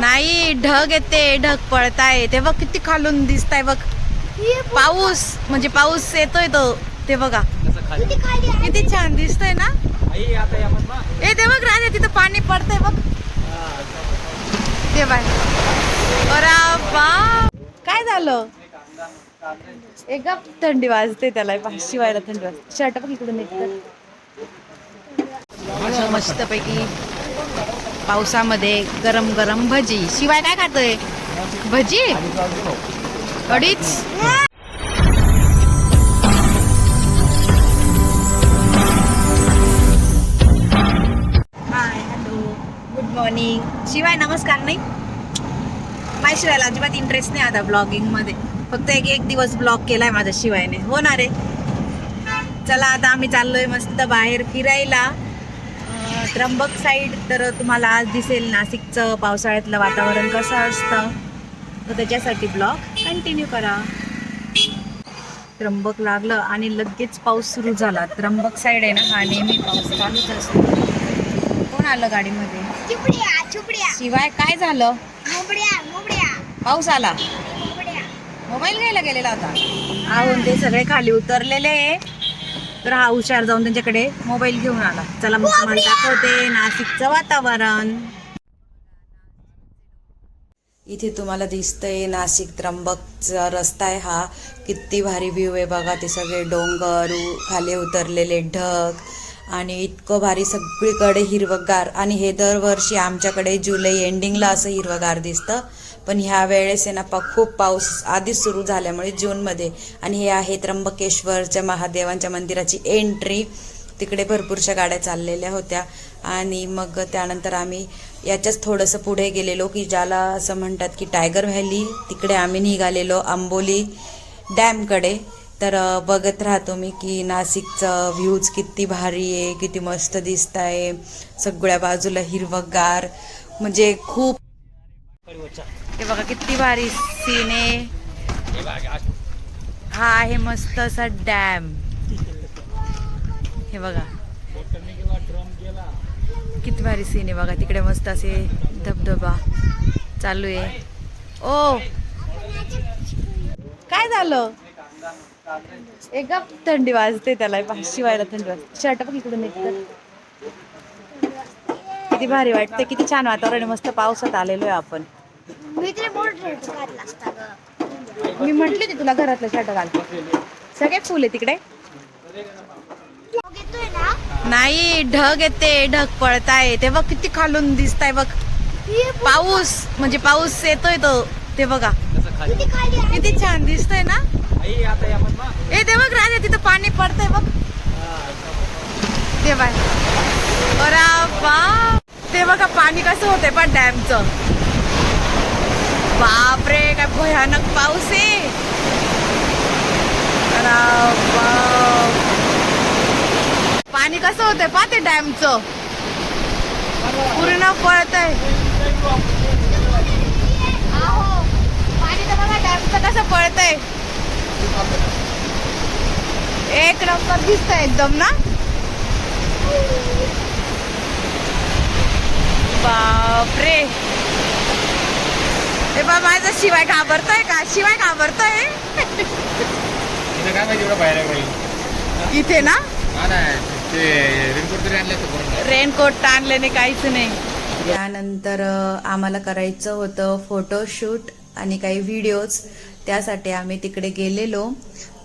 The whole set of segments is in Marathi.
नाही ढग येते ढग पळताय. ते बघ किती खालून दिसताय बघ. पाऊस म्हणजे पाऊस येतोय तो. ते बघा. किती खाली आहे? किती छान दिसतंय ना? ए ते बघ राजा तिथं पाणी पडतंय बघ. ते बाय. अरे बाप. काय झालं? एक थंडी वाजते त्याला. शिवायला थंडी वाजते. शर्ट बघ इकडून मस्त. पैकी पावसामध्ये गरम गरम भजी. शिवाय काय खातोय? भजी? अडीच. हाय हॅलो गुड मॉर्निंग शिवाय नमस्कार नाही? माझ्या शिवायला अजिबात इंटरेस्ट नाही आता ब्लॉगिंगमध्ये फक्त एक एक दिवस ब्लॉग केलाय माझ्या शिवायने. हो ना रे? चला आता आम्ही चाललोय मस्त बाहेर फिरायला. त्र्यंबक साईड तर तुम्हाला आज दिसेल नाशिकचं पावसाळ्यातलं वातावरण कसं असतं. तर त्याच्यासाठी ब्लॉग कंटिन्यू करा. त्र्यंबक लागलं आणि लगेच पाऊस सुरू झाला. त्र्यंबक साईड आहे ना हा नेहमी पाऊस चालूच असतो. कोण आलं गाडीमध्ये? चुपड्या चुपड्या. शिवाय काय झालं? पाऊस आला. मोबाईल घ्यायला गेलेला होता. आहून ते सगळे खाली उतरलेले आहे. तर हा हुशार जाऊन त्यांच्याकडे मोबाईल घेऊन आला. चला मग तुम्हाला दाखवते नाशिकचं वातावरण. इथे तुम्हाला दिसतंय नाशिक त्र्यंबकचा रस्ता आहे हा. किती भारी व्ह्यू आहे बघा ते सगळे डोंगर खाली उतरलेले ढग आणि इतकं भारी सगळीकडे हिरवगार. आणि हे दरवर्षी आमच्याकडे जुलै एंडिंगला असं हिरवगार दिसतं. पण ह्या वेळेस आहे ना पा खूप पाऊस आधीच सुरू झाल्यामुळे जूनमध्ये. आणि हे आहे त्र्यंबकेश्वरच्या महादेवांच्या मंदिराची एंट्री तिकडे भरपूरशा गाड्या चाललेल्या होत्या. आणि मग त्यानंतर आम्ही याच्याच थोडंसं पुढे गेलेलो की ज्याला असं म्हणतात की टायगर व्हॅली तिकडे आम्ही निघालेलो आंबोली डॅमकडे. तर बघत राहतो मी की नाशिकचं व्ह्यूज किती भारी आहे किती मस्त दिसत आहे सगळ्या बाजूला हिरवगार. म्हणजे खूप हे बघा किती भारी सीन आहे. हा आहे मस्त असा डॅम हे बघा. किती भारी सीन आहे बघा. तिकडे मस्त असे धबधबा चालू आहे. ओ! काय झालं? एक थंडी वाजते त्याला. शिवायला थंडी वाजते. शर्ट पण इकडून किती भारी वाटते किती छान वातावरण मस्त पावसात आलेलो आहे आपण. मी तुला घातला असता मी म्हटली होती तुला घरातलं शर्ट घालतो. सगळे फुल आहे तिकडे ना? नाही ढग येते ढग पळताय. ते बघ किती खालून दिसताय बघ. ही पाऊस म्हणजे पाऊस येतोय तो. ते बघा. किती छान दिसतंय ना? ए ते बघ राजा तिथं पाणी पडतंय बघ. ते बाय अरे बाप. ते बघा पाणी कसं होतंय पण डॅमचं. बापरे काय भयानक पाऊस आहे. पाणी कसं होतंय पा ते डॅमचं. पूर्ण पळतंय. आहो पाणी तर बघा डॅमचं कसं पळतंय. एक नंबर दिसतंय एकदम ना. बापरे. ए बा माझा शिवाय घाबरतोय का? शिवाय घाबरतोय? तिथं काय माहिती एवढं बाहेर आहे बाई? इथे ना? हा रेनकोट आणले आणल्याने काहीच नाही. त्यानंतर आम्हाला करायचं होतं फोटोशूट आणि काही व्हिडिओज त्यासाठी आम्ही तिकडे गेलेलो.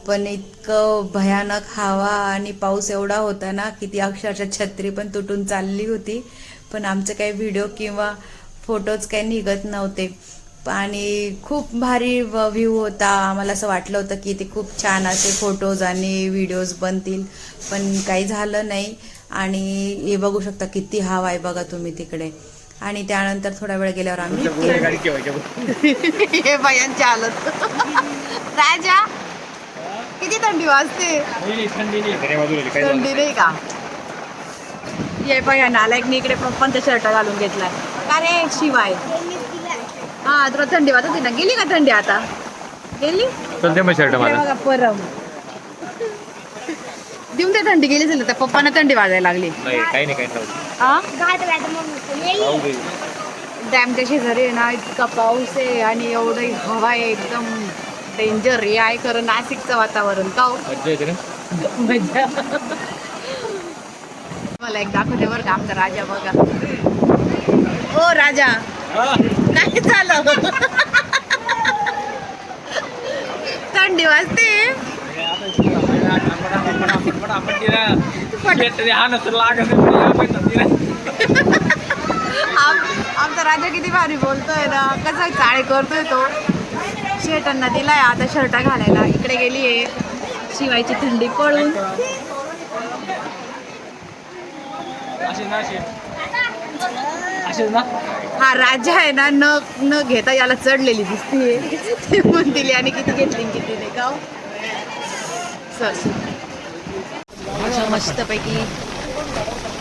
पण इतकं भयानक हवा आणि पाऊस एवढा होता ना की ती अक्षरशः छत्री पण तुटून चालली होती. पण आमचे काही व्हिडिओ किंवा फोटोज काही निघत नव्हते. आणि खूप भारी व्ह्यू होता. आम्हाला असं वाटलं होतं की ते खूप छान असे फोटोज आणि व्हिडिओज बनतील पण काही झालं नाही. आणि हे बघू शकता किती हवा आहे बघा तुम्ही तिकडे. आणि त्यानंतर थोडा वेळ गेल्यावर आम्ही हे बायांची हालत. राजा किती थंडी वाजते? थंडी नाही. घरी बाजूला काय थंडी नाही. का? ये बघा नालायकनी इकडे पप्पांचा शर्ट घालून घेतलाय. का रे शिवाय. हा तुला थंडी वाजत होती ना? गेली का थंडी आता? गेली? मग शर्ट मला. बघा परम. देऊन ते थंडी गेली असेल त्या पप्पांना थंडी वाजायला लागली. नाही काही नाही काही हा? डॅमच्या शेजारी आहे ना इतका पाऊस आहे आणि एवढी हवा आहे एकदम डेंजर हे आहे खरं नाशिकचं वातावरण का हो? मज्जा येते ना मजा मला एक दाखवते बरं का आमचा राजा बघा. ओ राजा! काय झालं थंडी वाजते. आम- आमचा राजा किती भारी बोलतोय ना. कसा चाळे करतोय तो. शेटांना दिलाय आता शर्ट घालायला. इकडे गेली आहे. शिवायची थंडी पळून. हा राजा आहे ना न न घेता याला चढलेली दिसतीये. ते म्हणतील आणि किती घेतली आणि किती नाही. का असं मस्तपैकी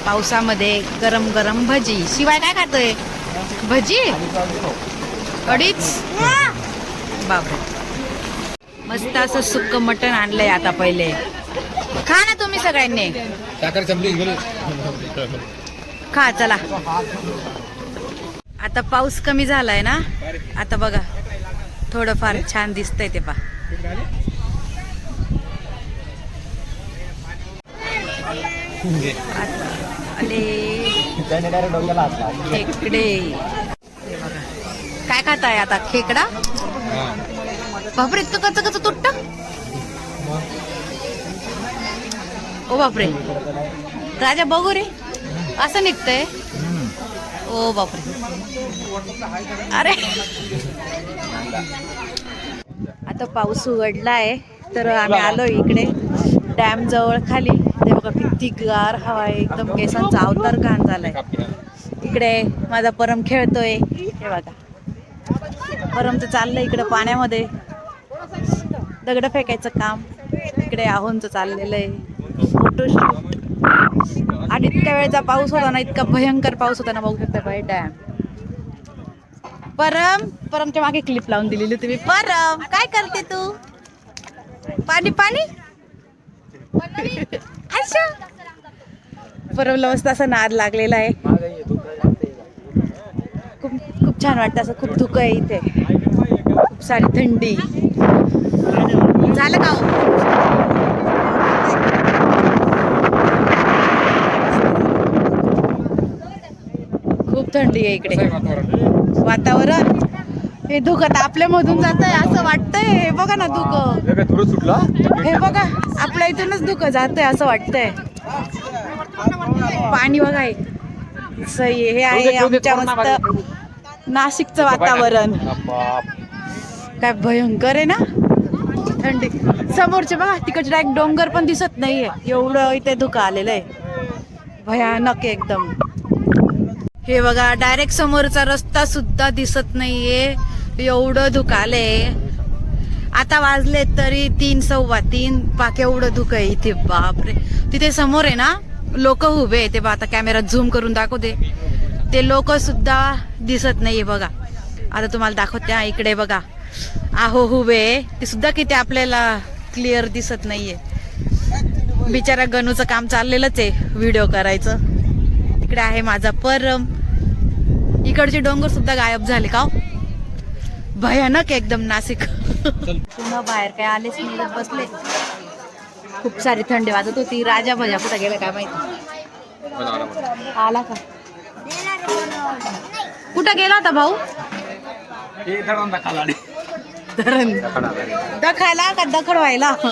पावसामध्ये गरम गरम भजी. शिवाय काय खातोय? भजी? अडीच बापरे. मस्त असं सुक्क मटण आणलंय आता पहिले. खा ना तुम्ही सगळ्यांनी. खा चला. आता पाऊस कमी झालाय ना? आता बघा थोडंफार छान दिसतंय ते पा. खेकडे. काय खात काय खाताय आता? खेकडा? बापरे इतकं कच कच तुटत ओ बापरे. राजा बघू रे. असं निघतंय. ओ बापरे. अरे. आता पाऊस उघडलाय तर आम्ही आलो इकडे डॅम जवळ खाली. ते बघा किती गार हवा आहे एकदम केसांचा अवतार घाण झालाय. इकडे माझा परम खेळतोय. हे बघा. परमचं चाललंय इकडे पाण्यामध्ये. दगड फेकायचं काम. इकडे आहोंचं चाललेलं आहे. फोटोशूट. आणि इतक्या वेळचा पाऊस होता ना इतका भयंकर पाऊस होता ना बघू शकता बाई डॅम परम परमच्या मागे क्लिप लावून दिलेली तुम्ही परम काय करते तू? पाणी पाणी? अच्छा. परमला मस्त असा नाद लागलेला आहे. खूप खूप छान वाटतं असं खूप धुकं आहे इथे. खूप सारी थंडी. झालं का हो? खूप थंडी आहे इकडे. वातावरण. हे धुकं तर आपल्या मधून जात आहे असं वाटतंय. हे बघा ना धुकं सुटला हे बघा आपल्या इथूनच धुकं जातंय असं वाटतंय. पाणी बघा. सही आहे. हे आहे आमच्या मस्त नाशिकचं वातावरण. काय भयंकर आहे ना? थंडी. समोरचे बघा तिकडचे डायरेक्ट डोंगर पण दिसत नाहीये. एवढं इथे धुकं आलेलं आहे. भयानक आहे एकदम. हे बघा डायरेक्ट समोरचा रस्ता सुद्धा दिसत नाहीये. एवढं धुकाले आता वाजले तरी तीन सव्वा तीन. पाक एवढं धुक आहे इथे बापरे. तिथे समोर आहे ना लोक उभे आहे ते बा आता कॅमेरात झूम करून दाखवते ते लोक सुद्धा दिसत नाहीये बघा. आता तुम्हाला दाखवते इकडे बघा. आहो हुबे ते सुद्धा किती आपल्याला क्लिअर दिसत नाहीये. बिचारा गणूचं काम चाललेलंच आहे व्हिडिओ करायचं. इकडे आहे माझा परम. इकडचे डोंगर सुद्धा गायब झाले का? हो? भयानक एकदम नाशिक. पुन्हा बाहेर काय आलेच नाही बसले. खूप सारी थंडी वाजत होती. राजा भजा कुठं गेला काय माहिती? आला का? कुठं गेला होता भाऊ? धरण दखायला का? दखड व्हायला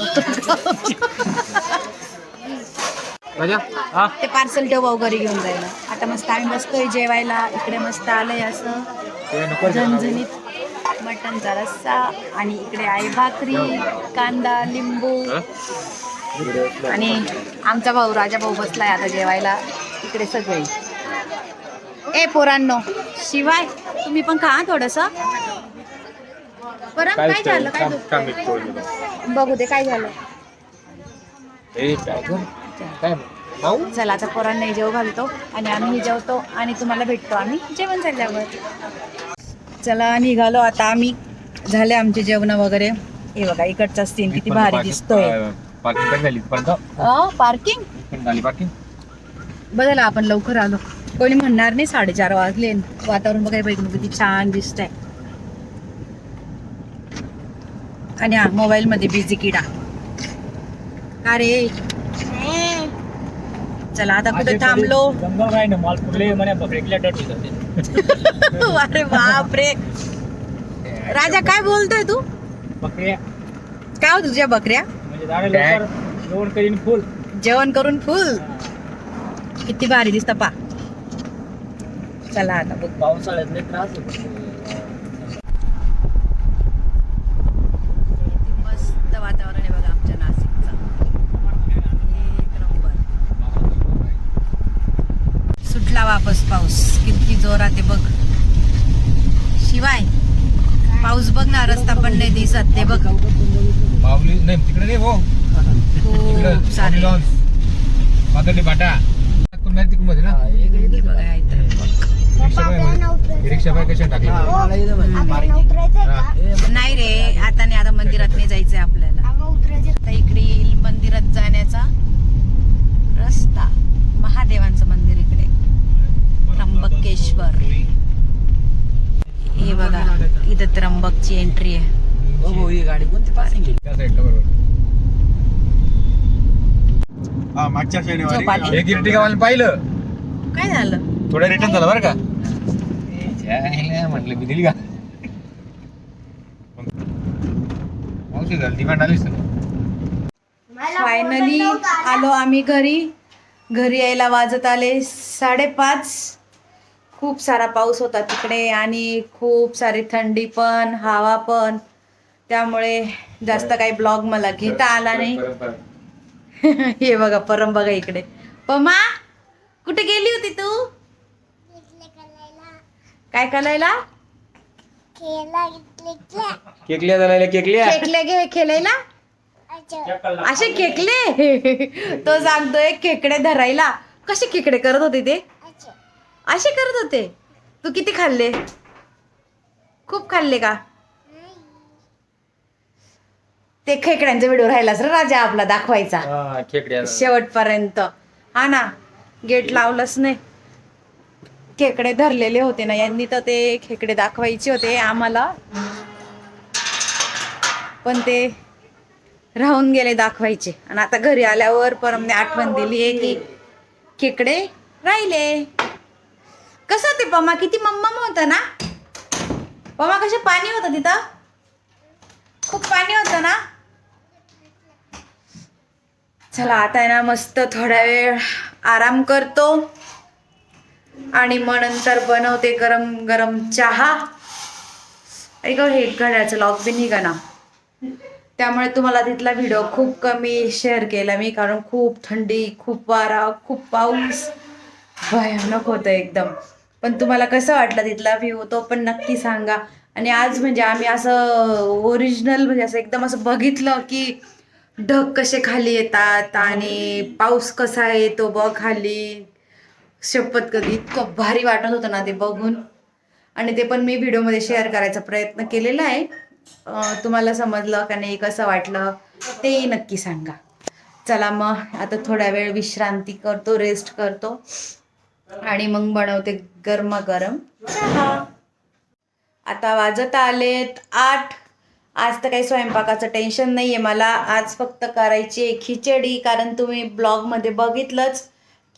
हा? ते पार्सल ठेव घरी घेऊन जायला. आता मस्त आम्ही बसतोय जेवायला. इकडे मस्त आलंय असं. झणझणीत मटणचा रस्सा आणि इकडे आहे भाकरी कांदा लिंबू. आणि आमचा भाऊ राजा भाऊ बसलाय आता जेवायला. इकडे सगळे. ए पोरांनो शिवाय तुम्ही पण खा थोडस. परत काय झालं? काय दुखतंय? बघू दे काय झालं? काय भाऊ चला आता पोरांना जेव घालतो आणि आम्ही जेवतो आणि तुम्हाला भेटतो आम्ही जेवण झाल्यावर. चला निघालो. आता आम्ही झाले आमचे जेवण वगैरे. हे बघा इकडचा सीन किती भारी दिसतोय. पार्किंग पण झाली पार्किंग झाली आपण लवकर आलो. कोणी म्हणणार नाही साडेचार वाजले. वातावरण बघायला पाहिजे किती छान दिसतंय. आणि हा मोबाईल मध्ये बिझी किडा. का रे? चला आता कुठे थांबलो? अरे बापरे. राजा काय बोलतोय तू? बकऱ्या. काय हो तुझ्या बकऱ्या? म्हणजे जेवण करीन फुल. जेवण करून फुल? किती भारी दिसत पा. चला आता बघ. पावसाळ्यात त्रास होतो मस्त वातावरण आहे बघा आमच्या नाशिकचं एक नंबर सुटला वापस पाऊस किती जोरात आहे बघ. शिवाय पाऊस बघ ना रस्ता पण नाही दिसत ते बघ. माऊली नाही तिकडे नाही खूप सारे. बाटा. मध्ये ना? हे. रिक्षा बाय कशा उतरायचंय का? नाही रे आता नाही आता मंदिरात नाही जायचंय आपल्याला. आता इकडे येईल मंदिरात जाण्याचा रस्ता. महादेवांचं मंदिर इकडे. त्र्यंबकेश्वर. हे बघा इथं त्र्यंबकची एंट्री आहे. ही गाडी कोणती पासिंग हा मागच्या शनिवारी. एक पाहिलं. काय झालं? थोडं रिटर्न झालं बरं का? म्हटलं मी दिली का मावशी झाली डिमांड आलीच मला फायनली. आलो आम्ही घरी. घरी यायला वाजत आले साडेपाच. खूप सारा पाऊस होता तिकडे आणि खूप सारी थंडी पण हवा पण. त्यामुळे जास्त काही ब्लॉग मला घेता आला नाही. हे बघा परम बघा इकडे. पमा कुठे गेली होती तू? काय करायला. केकल्या झाल्या केकल्या? खेकले घे खेळायला अच्छा. असे खेकले तो सांगतोय खेकडे धरायला. कसे खेकडे करत होते ते. असे करत होते. तू किती खाल्ले? खूप खाल्ले का? ते खेकड्यांचा व्हिडिओ राहिलाच रे राजा आपला दाखवायचा. खेकड्या शेवटपर्यंत. हा ना गेट लावलंच नाही. खेकडे धरलेले होते ना यांनी तर ते खेकडे दाखवायचे होते आम्हाला. पण ते राहून गेले दाखवायचे. आणि आता घरी आल्यावर परमने आठवण दिली आहे की खेकडे राहिले. कसं ते पमा? किती मम्मम होतं ना? पमा कसे पाणी होतं तिथं? खूप पाणी होतं ना? चला आता आहे ना मस्त थोडा वेळ आराम करतो. आणि मग नंतर बनवते गरम गरम चहा. आणि का हे घड्याचं लॉक बी निघा ना. त्यामुळे तुम्हाला तिथला व्हिडिओ खूप कमी शेअर केला मी कारण खूप थंडी खूप वारा खूप पाऊस. भयानक होतं एकदम. पण तुम्हाला कसं वाटलं तिथला व्ह्यू तो पण नक्की सांगा. आणि आज म्हणजे आम्ही असं ओरिजिनल म्हणजे असं एकदम असं बघितलं की ढग कसे खाली येतात आणि पाऊस कसा येतो बघ खाली. शपथ कधी? इतकं भारी वाटत होतं ना ते बघून. आणि ते पण मी व्हिडिओमध्ये शेअर करायचा प्रयत्न केलेला आहे. तुम्हाला समजलं का नाही कसं वाटलं? तेही नक्की सांगा. चला मग आता थोडा वेळ विश्रांती करतो रेस्ट करतो. आणि मग बनवते गरमागरम. चहा आता वाजत आलेत आठ. आज तर काही स्वयंपाकाचं टेन्शन नाही आहे मला आज फक्त करायची आहे खिचडी कारण तुम्ही ब्लॉगमध्ये बघितलंच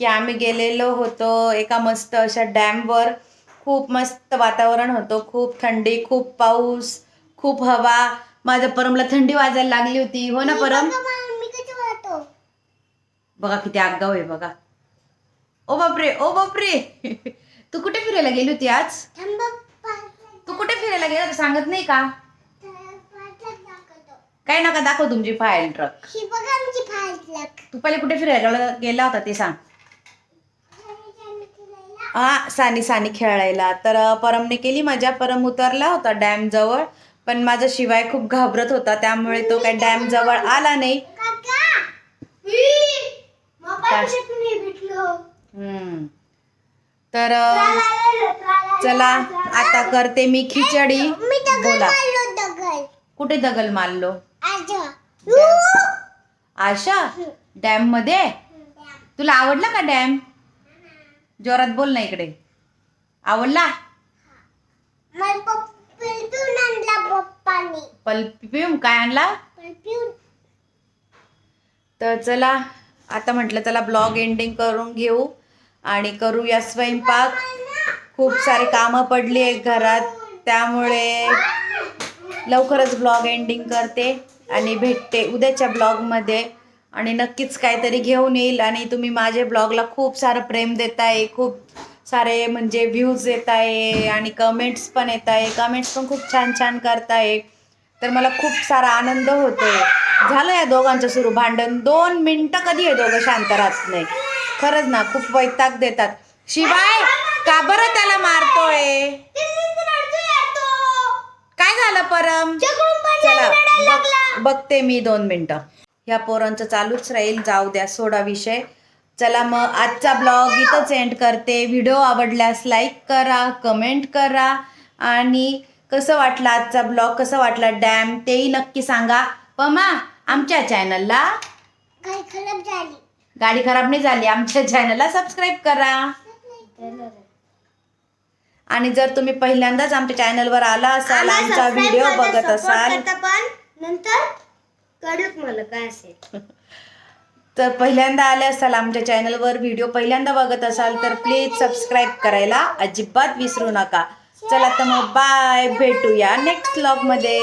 की आम्ही गेलेलो होतो एका मस्त अशा डॅमवर. खूप मस्त वातावरण होतं. खूप थंडी खूप पाऊस खूप हवा. माझ्या परमला थंडी वाजायला लागली होती. हो ना परम? बघा किती आगाव आहे बघा. ओ बापरे ओ बापरे. तू कुठे फिरायला गेली होती आज? तू कुठे फिरायला गेला होता सांगत नाही का. काय नका दाखव तुमची फाईल ट्रक ही बघा आमची फाईल तू पहिले कुठे फिरायला गेला होता ते सांग. हा सानी सानी खेळायला. तर परमने केली मजा. परम उतरला होता डॅम जवळ. पण माझा शिवाय खूप घाबरत होता. त्यामुळे तो काय डॅम जवळ आला नाही. तर चला आता करते मी खिचडी. बोला. कुठे दगल मारलो? आशा? डॅममध्ये तुला आवडला का डॅम? जोरात बोल ना इकडे. आवडला? मला काय आणला? तर चला आता म्हटलं चला ब्लॉग एंडिंग करून घेऊ. आणि करूया स्वयंपाक. खूप सारे कामं पडली आहेत घरात. त्यामुळे लवकरच ब्लॉग एंडिंग करते आणि भेटते उद्याच्या ब्लॉगमध्ये आणि नक्कीच काहीतरी घेऊन येईल आणि तुम्ही माझे ब्लॉगला खूप सारं प्रेम देताय खूप सारे म्हणजे व्ह्यूज येत आहे आणि कमेंट्स पण येत आहे कमेंट्स पण खूप छान छान करताय. तर मला खूप सारा आनंद होतोय. झालं या दोघांचं सुरू भांडण. दोन मिनटं कधी हे दोघं शांत राहत नाही? खरंच ना खूप वैताग देतात. शिवाय का बरं त्याला मारतोय? काय झालं परम? चला बघ- बघते मी दोन मिनटं. ह्या पोरांचं चालूच राहील जाऊ द्या सोडा विषय. चला मग आजचा ब्लॉग इथंच एंड करते. व्हिडिओ आवडल्यास लाईक करा कमेंट करा. आणि कसं वाटलं आजचा ब्लॉग? कसं वाटला? डॅम तेही नक्की सांगा. पमा आमच्या चॅनलला काय खराब झाली. गाडी खराब नाही झाली आमच्या चॅनलला सबस्क्राईब करा. आणि जर तुम्ही पहिल्यांदाच आमच्या चॅनलवर आला असाल आमचा व्हिडिओ बघत असाल. पण नंतर कळत मला काय असेल. तर पहिल्यांदा आले असाल आमच्या चॅनलवर व्हिडिओ पहिल्यांदा बघत असाल तर प्लीज सबस्क्राईब करायला अजिबात विसरू नका. चला तर मग बाय भेटूया नेक्स्ट ब्लॉगमध्ये